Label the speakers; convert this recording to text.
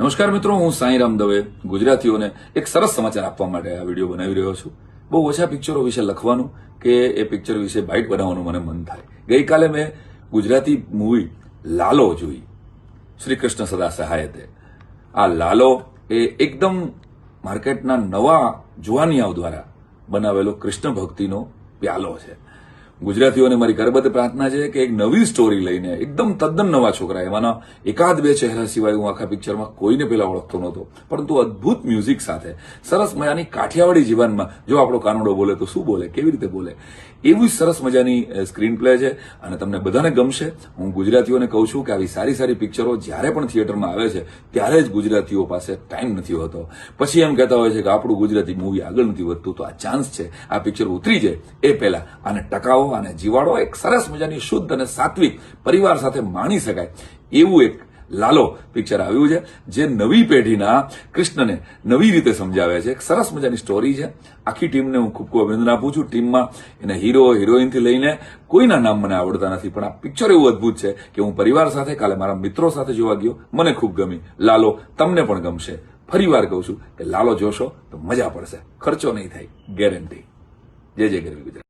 Speaker 1: નમસ્કાર મિત્રો, હું સાંઈરામ દવે ગુજરાતીઓને એક સરસ સમાચાર આપવા માટે આ વીડિયો બનાવી રહ્યો છું. બહુ ઓછા પિક્ચરો વિશે લખવાનું કે એ પિક્ચર વિશે બાઇટ બનાવવાનું મને મન થાય. ગઈકાલે મેં ગુજરાતી મૂવી લાલો જોઈ. શ્રી કૃષ્ણ સદા સહાયતે. આ લાલો એ એકદમ માર્કેટના નવા જુવાનિયાઓ દ્વારા બનાવેલો કૃષ્ણ ભક્તિનો પ્યાલો છે. ગુજરાતીઓને મારી કરબદ્ધ પ્રાર્થના છે કે એક નવી સ્ટોરી લઈને એકદમ તદ્દન નવા છોકરા, એમાંના એકાદ બે ચહેરા સિવાય હું આખા પિક્ચરમાં કોઈને પેલા ઓળખતો નહોતો. પરંતુ અદ્ભુત મ્યુઝિક સાથે, સરસ મજાની કાઠિયાવાડી જીવનમાં, જો આપણો કાનોડો બોલે તો શું બોલે, કેવી રીતે બોલે, એવી સરસ મજાની સ્ક્રીન પ્લે છે અને તમને બધાને ગમશે. હું ગુજરાતીઓને કહું છું કે આવી સારી સારી પિક્ચરો જ્યારે પણ થિયેટરમાં આવે છે, ત્યારે જ ગુજરાતીઓ પાસે ટાઈમ નથી હોતો. પછી એમ કહેતા હોય છે કે આપણું ગુજરાતી મૂવી આગળ નથી વધતું, તો આ ચાન્સ છે. આ પિક્ચર ઉતરી જાય એ પહેલા. આને ટકાવો અને જીવાડો એક સરસ મજાની શુદ્ધ અને સાત્વિક પરિવાર સાથે માણી શકાય. એવું એક લાલો પિક્ચર આવ્યું છે, જે નવી પેઢીના કૃષ્ણને નવી રીતે સમજાવે છે. એક સરસ મજાની સ્ટોરી છે. આખી ટીમને હું ખૂબ ખૂબ અભિનંદન આપું છું. ટીમમાં એના હીરો હિરોઈનથી લઈને કોઈના નામ મને આવડતા નથી, પણ આ પિક્ચર એવું અદ્ભુત છે કે હું પરિવાર સાથે, કાલે મારા મિત્રો સાથે જોવા ગયો. મને ખૂબ ગમી. લાલો, તમને પણ ગમશે. ફરીવાર કહું છું કે લાલો જોશો તો મજા પડશે. ખર્ચો નહીં થાય. ગેરંટી જય જય ગરવી ગુજરાત.